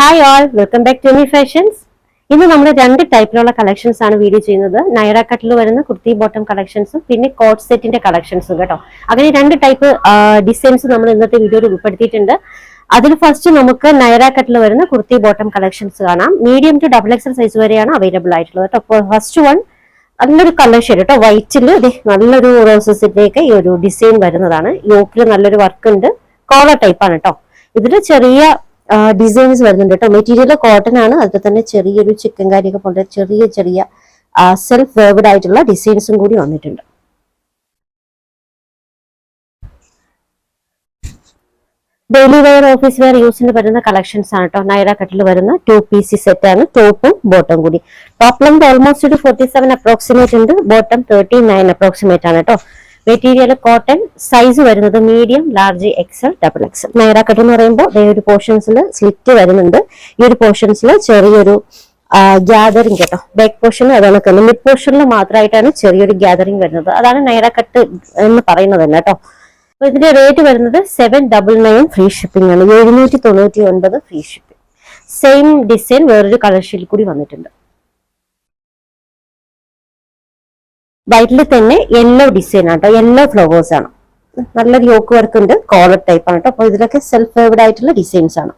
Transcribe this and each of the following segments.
Hi all welcome back to me fashions ഇന്ന് നമ്മൾ രണ്ട് ടൈപ്പിലുള്ള കളക്ഷൻസ് ആണ് വീഡിയോ ചെയ്യുന്നത്. നൈറ കട്ടിൽ വരുന്ന കുർത്തി ബോട്ടം കളക്ഷൻസും പിന്നെ കോട്ട് സെറ്റിന്റെ കളക്ഷൻസും കേട്ടോ. അങ്ങനെ രണ്ട് ടൈപ്പ് ഡിസൈൻസ് നമ്മൾ ഇന്നത്തെ വീഡിയോയിൽ ഉൾപ്പെടുത്തിയിട്ടുണ്ട്. അതിൽ ഫസ്റ്റ് നമുക്ക് നൈറ കട്ടിൽ വരുന്ന കുർത്തി ബോട്ടം കളക്ഷൻസ് കാണാം. Medium to double XL size വരെയാണ് അവൈലബിൾ ആയിട്ടുള്ളത് കേട്ടോ. ഫസ്റ്റ് വൺ നല്ലൊരു കളർ ഷെയ്ഡ് കേട്ടോ. വൈറ്റിൽ നല്ലൊരു റോസസിന്റെയൊക്കെ ഈ ഒരു ഡിസൈൻ വരുന്നതാണ്. യോക്കിൽ നല്ലൊരു വർക്ക് ഉണ്ട്. കോളർ ടൈപ്പാണ് കേട്ടോ. ഇതിൽ ചെറിയ ഡിസൈൻസ് വരുന്നുണ്ട് കേട്ടോ. മെറ്റീരിയൽ കോട്ടൺ ആണ്. അതിൽ തന്നെ ചെറിയൊരു ചിക്കൻ കാര്യമൊക്കെ പോലെ ചെറിയ ചെറിയ സെൽഫ് വേവഡ് ആയിട്ടുള്ള ഡിസൈൻസും കൂടി വന്നിട്ടുണ്ട്. ഡെയിലി വെയർ ഓഫീസ് വെയർ യൂസിന് വരുന്ന കളക്ഷൻസ് ആണ് കേട്ടോ. നൈറ കട്ടിൽ വരുന്ന ടു പീസി സെറ്റ് ആണ്. ടോപ്പും ബോട്ടം കൂടി. ടോപ്പ് ലെങ്ത് ഓൾമോസ്റ്റ് ഒരു ഫോർട്ടി സെവൻ അപ്രോക്സിമേറ്റ് ഉണ്ട്. ബോട്ടം തേർട്ടി നയൻ അപ്രോക്സിമേറ്റ് ആണ് കേട്ടോ. മെറ്റീരിയൽ കോട്ടൺ സൈസ് വരുന്നത് medium large XL double XL Naira cut എന്ന് പറയുമ്പോൾ ഒരു പോർഷൻസിൽ സ്ലിറ്റ് വരുന്നുണ്ട്. ഈ ഒരു പോർഷൻസിൽ ചെറിയൊരു ഗ്യാതറിംഗ് കേട്ടോ. ബാക്ക് പോർഷനിൽ അതാണ് തന്നെ മിഡ് പോർഷനിൽ മാത്രമായിട്ടാണ് ചെറിയൊരു ഗ്യാതറിംഗ് വരുന്നത്. അതാണ് നൈറ കട്ട് എന്ന് പറയുന്നത് തന്നെ കേട്ടോ. അപ്പൊ ഇതിന്റെ റേറ്റ് വരുന്നത് seven double nine free shipping ആണ്. എഴുന്നൂറ്റി തൊണ്ണൂറ്റി ഒൻപത് ഫ്രീ ഷിപ്പിംഗ് സെയിം ഡിസൈൻ വേറൊരു കളർ ഷീൽ കൂടി വന്നിട്ടുണ്ട്. വൈറ്റിൽ തന്നെ യെല്ലോ ഡിസൈൻ ആണ് കേട്ടോ യെല്ലോ ഫ്ലവേഴ്സ് ആണ്. നല്ലൊരു യോക്ക് വർക്ക് ഉണ്ട്. കോളർ ടൈപ്പ് ആണ് കേട്ടോ അപ്പൊ ഇതിലൊക്കെ സെൽഫ് ഫേവർഡ് ആയിട്ടുള്ള ഡിസൈൻസ് ആണ്.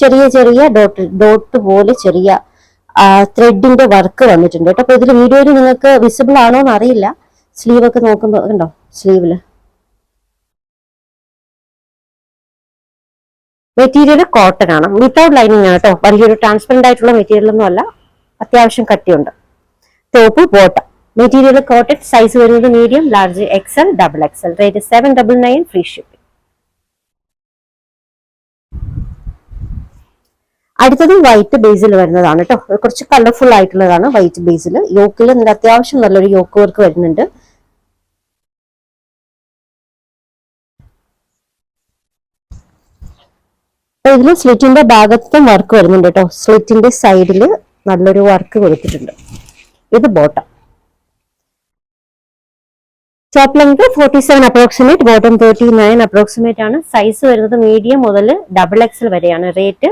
ചെറിയ ചെറിയ ഡോട്ട് ഡോട്ട് പോലെ ചെറിയ ത്രെഡിന്റെ വർക്ക് വന്നിട്ടുണ്ട് കേട്ടോ അപ്പൊ ഇതിൽ വീഡിയോയിൽ നിങ്ങൾക്ക് വിസിബിൾ ആണോ എന്ന് അറിയില്ല സ്ലീവ് ഒക്കെ നോക്കുമ്പോൾ ഉണ്ടോ സ്ലീവിൽ മെറ്റീരിയൽ കോട്ടൺ ആണ്. വിത്തൗട്ട് ലൈനിങ് ആണ് കേട്ടോ വലിയൊരു ട്രാൻസ്പെറന്റ് ആയിട്ടുള്ള മെറ്റീരിയൽ ഒന്നും അല്ല അത്യാവശ്യം കട്ടിയുണ്ട്. Top bottom material cotton size വരുന്നത് medium large XL double XL rate seven double nine free shipping അടുത്തത് വൈറ്റ് ബേസിൽ വരുന്നതാണ് കേട്ടോ കുറച്ച് കളർഫുൾ ആയിട്ടുള്ളതാണ് വൈറ്റ് ബേസിൽ യോക്കിൽ അത്യാവശ്യം നല്ലൊരു യോക്ക് വർക്ക് വരുന്നുണ്ട്. ഇതിൽ സ്ലിറ്റിന്റെ ഭാഗത്തും വർക്ക് വരുന്നുണ്ട് കേട്ടോ സ്ലിറ്റിന്റെ സൈഡിൽ നല്ലൊരു വർക്ക് കൊടുത്തിട്ടുണ്ട്. ഇത് bottom top length forty seven approximate bottom thirty nine approximate ആണ്. സൈസ് വരുന്നത് മീഡിയം മുതൽ ഡബിൾ എക്സൽ വരെയാണ് റേറ്റ്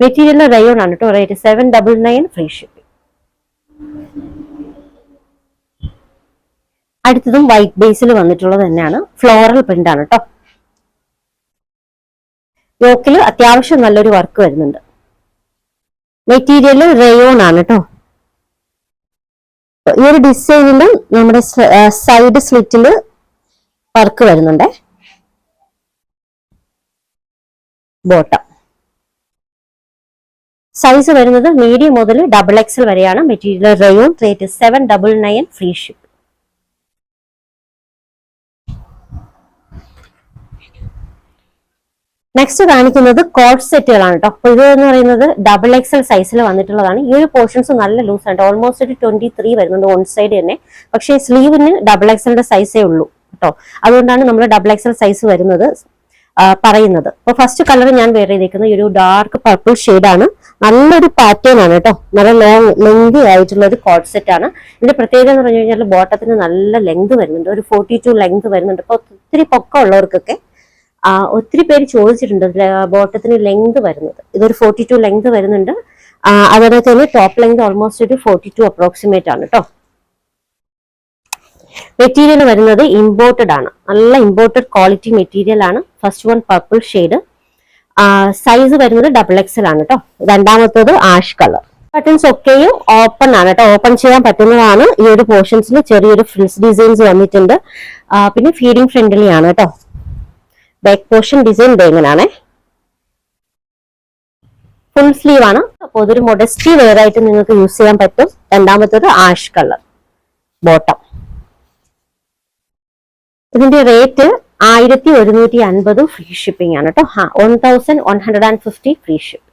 മെറ്റീരിയൽ റയോൺ ആണ് കേട്ടോ rate seven double nine free shipping അടുത്തതും വൈറ്റ് ബേസിൽ വന്നിട്ടുള്ളത് തന്നെയാണ്. ഫ്ലോറൽ പ്രിന്റ് ആണ് കേട്ടോ യോക്കിൽ അത്യാവശ്യം നല്ലൊരു വർക്ക് വരുന്നുണ്ട്. മെറ്റീരിയൽ റയോൺ ആണ് കേട്ടോ ഈ ഒരു ഡിസൈനിൽ നമ്മുടെ സൈഡ് സ്ലിറ്റിൽ വർക്ക് വരുന്നുണ്ട്. ബോട്ടം. സൈസ് വരുന്നത് മീഡിയം മുതൽ ഡബിൾ എക്സൽ വരെയാണ്. Material rayon rate seven double nine free ship next കാണിക്കുന്നത് കോട്ട് സെറ്റുകളാണ് കേട്ടോ അപ്പൊ ഇത് എന്ന് പറയുന്നത് ഡബിൾ എക്സൽ സൈസിൽ വന്നിട്ടുള്ളതാണ്. ഈ ഒരു പോർഷൻസ് നല്ല ലൂസ് ആണ് ഓൾമോസ്റ്റ് ഒരു ട്വന്റി ത്രീ വരുന്നുണ്ട് വൺ സൈഡ് തന്നെ. പക്ഷേ സ്ലീവിന് ഡബിൾ എക്സലിന്റെ സൈസേ ഉള്ളൂ കേട്ടോ അതുകൊണ്ടാണ് നമ്മൾ ഡബിൾ എക്സൽ സൈസ് വരുന്നത് പറയുന്നത്. അപ്പൊ ഫസ്റ്റ് കളർ ഞാൻ വേറെ ചെയ്തേക്കുന്നത് ഒരു ഡാർക്ക് പർപ്പിൾ ആണ്. നല്ലൊരു പാറ്റേൺ ആണ് കേട്ടോ നല്ല ലോങ് ലെങ്തി ആയിട്ടുള്ള ഒരു കോട്ട് സെറ്റ് ആണ്. ഇതിന്റെ പ്രത്യേകത എന്ന് പറഞ്ഞു കഴിഞ്ഞാൽ ബോട്ടത്തിന് നല്ല ലെങ്ത് വരുന്നുണ്ട്. ഒരു ഫോർട്ടി ടു ലെങ്ത് വരുന്നുണ്ട്. അപ്പൊ ഒത്തിരി പൊക്കം ഉള്ളവർക്കൊക്കെ ഒത്തിരി പേര് ചോദിച്ചിട്ടുണ്ട് ബോട്ടത്തിന് ലെങ്ത് വരുന്നത്. ഇതൊരു ഫോർട്ടി ടു ലെങ്ത് വരുന്നുണ്ട് അതുപോലെ തന്നെ ടോപ്പ് ലെങ്ത് ഓൾമോസ്റ്റ് ഒരു ഫോർട്ടി ടു അപ്രോക്സിമേറ്റ് ആണ് കേട്ടോ മെറ്റീരിയൽ വരുന്നത് ഇമ്പോർട്ടഡ് ആണ്. നല്ല ഇമ്പോർട്ടഡ് ക്വാളിറ്റി മെറ്റീരിയൽ ആണ്. First one purple shade size വരുന്നത് ഡബിൾ എക്സൽ ആണ് കേട്ടോ രണ്ടാമത്തത് ആഷ് കളർ ബട്ടൺസ് ഒക്കെയും ഓപ്പൺ ആണ് കേട്ടോ ഓപ്പൺ ചെയ്യാൻ പറ്റുന്നതാണ്. ഈ ഒരു പോർഷൻസിൽ ചെറിയൊരു ഫ്രിൽസ് ഡിസൈൻസ് വന്നിട്ടുണ്ട്. പിന്നെ ഫീഡിങ് ഫ്രണ്ട്ലി ആണ് കേട്ടോ ബാക്ക് പോർഷൻ ഡിസൈൻ ഇങ്ങനെയാണ് ഫുൾ സ്ലീവ് ആണ്. അപ്പോൾ ഇതൊരു മൊഡസ്റ്റി വെയർ ആയിട്ട് നിങ്ങൾക്ക് യൂസ് ചെയ്യാൻ പറ്റും. രണ്ടാമത്തേത് ആഷ് കളർ ബോട്ടം ഇതിന്റെ റേറ്റ് ആയിരത്തി ഒരുന്നൂറ്റി അൻപത് ഫ്രീ ഷിപ്പിംഗ് ആണ് കേട്ടോ one thousand one hundred and fifty free ship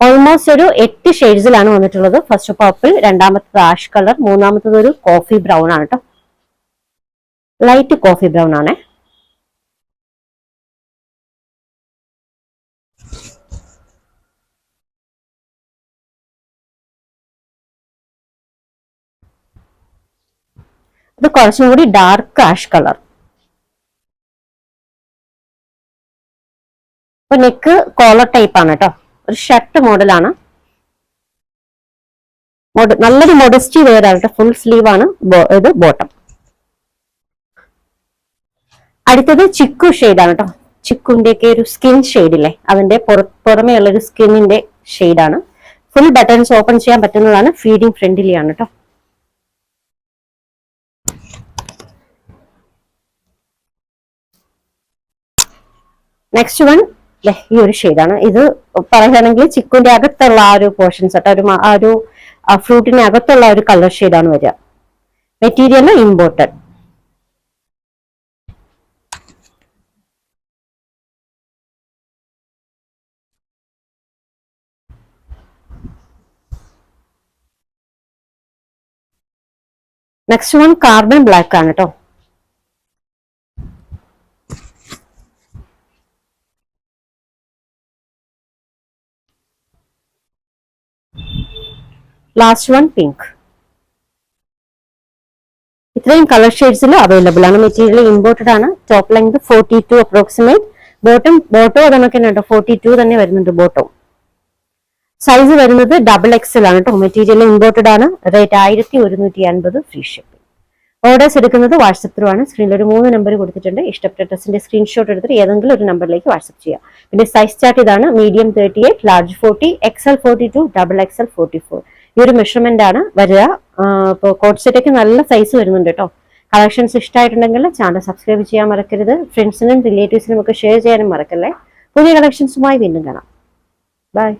almost ഒരു എട്ട് ഷെയ്ഡ്സിലാണ് വന്നിട്ടുള്ളത്. ഫസ്റ്റ് പർപ്പിൾ രണ്ടാമത്തത് ആഷ് കളർ മൂന്നാമത്തത് ഒരു കോഫി ബ്രൗൺ ആണ് കേട്ടോ ലൈറ്റ് കോഫി ബ്രൗൺ ആണേ. ഇത് കുറച്ചും കൂടി ഡാർക്ക് ആഷ് കളർ അപ്പൊ നെക്ക് കോളർ ടൈപ്പ് ആണ് കേട്ടോ ഒരു ഷർട്ട് മോഡലാണ് നല്ലൊരു മൊഡസ്റ്റി വേറാണ് ഫുൾ സ്ലീവ് ആണ് ഇത് ബോട്ടം അടുത്തത് ചിക്കു ആണ് കേട്ടോ ചിക്കുന്റെ ഒക്കെ ഒരു സ്കിൻ ഷെയ്ഡില്ലേ അതിന്റെ പുറ- പുറമേ ഉള്ള ഒരു സ്കിന്നിന്റെ ഷെയ്ഡാണ് ഫുൾ ബട്ടൺസ് ഓപ്പൺ ചെയ്യാൻ പറ്റുന്നതാണ് ഫീഡിങ് ഫ്രണ്ട്ലിയാണ് കേട്ടോ നെക്സ്റ്റ് വൺ ഈ ഒരു ഷെയ്ഡാണ് ഇത് പറയുകയാണെങ്കിൽ ചിക്കുന്റെ അകത്തുള്ള ആ ഒരു പോർഷൻസ് ഒരു ആ ഒരു ഫ്രൂട്ടിന് അകത്തുള്ള ഒരു കളർ ഷെയ്ഡാണ് വരിക. Material imported next one carbon black ആണ് കേട്ടോ ലാസ്റ്റ് വൺ പിങ്ക് ഇത്രയും കളർ ഷെയ്ഡ്സിൽ അവൈലബിൾ ആണ്. മെറ്റീരിയൽ ഇമ്പോർട്ടഡ് ആണ്. Top length forty two approximate bottom bottom അതൊക്കെ കേട്ടോ. ഫോർട്ടി ടു തന്നെ വരുന്നുണ്ട് ബോട്ടോ സൈസ് വരുന്നത് ഡബിൾ എക്സൽ ആണ് കേട്ടോ. മെറ്റീരിയൽ ഇമ്പോർട്ടഡ് ആണ്. റേറ്റ് ആയിരത്തി ഒരുന്നൂറ്റി അൻപത് ഫ്രീ ഷിപ്പിംഗ് ഓർഡേഴ്സ് എടുക്കുന്നത് വാട്സപ്പ് ത്രൂ ആണ്. സ്ക്രീനിൽ ഒരു മൂന്ന് നമ്പർ കൊടുത്തിട്ടുണ്ട്. ഇഷ്ടപ്പെട്ട ഡ്രസ്സിന്റെ സ്ക്രീൻഷോട്ട് എടുത്തിട്ട് ഏതെങ്കിലും ഒരു നമ്പറിലേക്ക് വാട്സപ്പ് ചെയ്യാം. പിന്നെ സൈസ് ചാർട്ട് ഇതാണ്. Medium thirty eight large forty XL forty two double XL forty four ഈ ഒരു മെഷർമെന്റ് ആണ് വരിക. ഇപ്പോൾ കോട്ട് സെറ്റൊക്കെ നല്ല സൈസ് വരുന്നുണ്ട് കേട്ടോ കളക്ഷൻസ് ഇഷ്ടമായിട്ടുണ്ടെങ്കിൽ ചാനൽ സബ്സ്ക്രൈബ് ചെയ്യാൻ മറക്കരുത്. ഫ്രണ്ട്സിനും റിലേറ്റീവ്സിനും ഒക്കെ ഷെയർ ചെയ്യാനും മറക്കല്ലേ. പുതിയ കളക്ഷൻസുമായി വീണ്ടും കാണാം. ബൈ